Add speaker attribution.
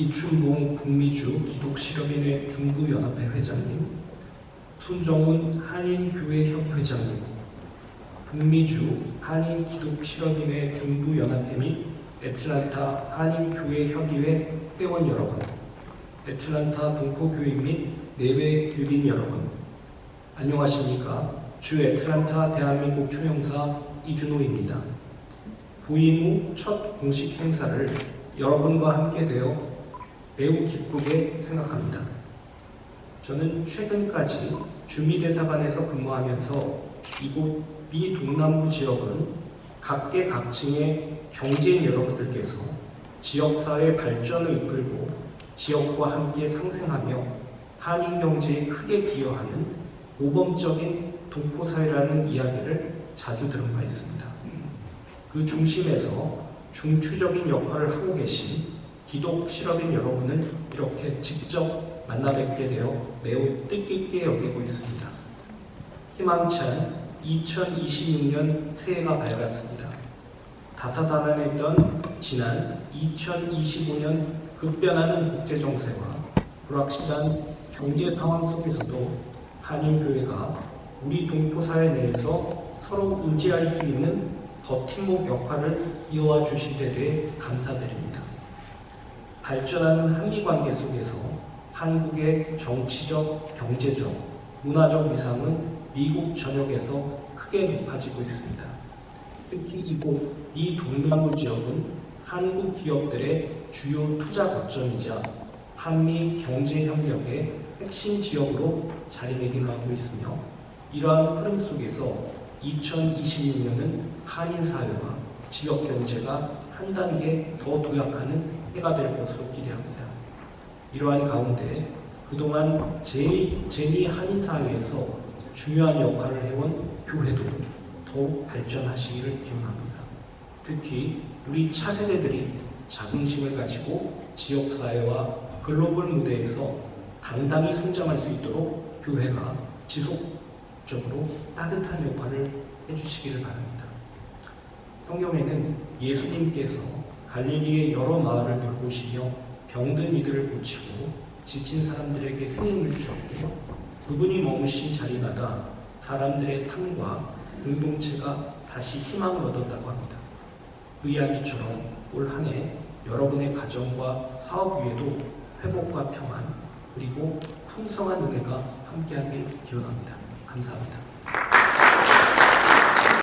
Speaker 1: 이춘봉 북미주 기독실업인회 중부연합회 회장님, 손정훈 한인교회협 회장님, 북미주 한인기독실업인회 중부연합회 및 애틀란타 한인교회협의회 회원 여러분, 애틀란타 동포교인 및 내외 교민 여러분, 안녕하십니까? 주 애틀란타 대한민국 총영사 이준호입니다. 부임 후 첫 공식 행사를 여러분과 함께 되어 매우 기쁘게 생각합니다. 저는 최근까지 주미대사관에서 근무하면서 이곳 미 동남부 지역은 각계각층의 경제인 여러분들께서 지역사회 발전을 이끌고 지역과 함께 상생하며 한인 경제에 크게 기여하는 모범적인 동포사회라는 이야기를 자주 들은 바 있습니다. 그 중심에서 중추적인 역할을 하고 계신 기독 실업인 여러분을 이렇게 직접 만나 뵙게 되어 매우 뜻깊게 여기고 있습니다. 희망찬 2026년 새해가 밝았습니다. 다사다난했던 지난 2025년 급변하는 국제 정세와 불확실한 경제 상황 속에서도 한인교회가 우리 동포사회 내에서 서로 의지할 수 있는 버팀목 역할을 이어와 데 대해 감사드립니다. 발전하는 한미 관계 속에서 한국의 정치적, 경제적, 문화적 위상은 미국 전역에서 크게 높아지고 있습니다. 특히 이곳 이 동남부 지역은 한국 기업들의 주요 투자 거점이자 한미 경제 협력의 핵심 지역으로 자리매김하고 있으며 이러한 흐름 속에서 2026년은 한인 사회와 지역 경제가 한 단계 더 도약하는 해가 될 것으로 기대합니다. 이러한 가운데 그동안 제, 제미 한인 사회에서 중요한 역할을 해온 교회도 더욱 발전하시기를 기원합니다. 특히 우리 차세대들이 자긍심을 가지고 지역사회와 글로벌 무대에서 당당히 성장할 수 있도록 교회가 지속적으로 따뜻한 역할을 해주시기를 바랍니다. 성경에는 예수님께서 갈릴리의 여러 마을을 돌보시며 병든 이들을 고치고 지친 사람들에게 새 힘을 주셨고 그분이 머무신 자리마다 사람들의 삶과 공동체가 다시 희망을 얻었다고 합니다. 그 이야기처럼 올 한 해 여러분의 가정과 사업 위에도 회복과 평안 그리고 풍성한 은혜가 함께하길 기원합니다. 감사합니다.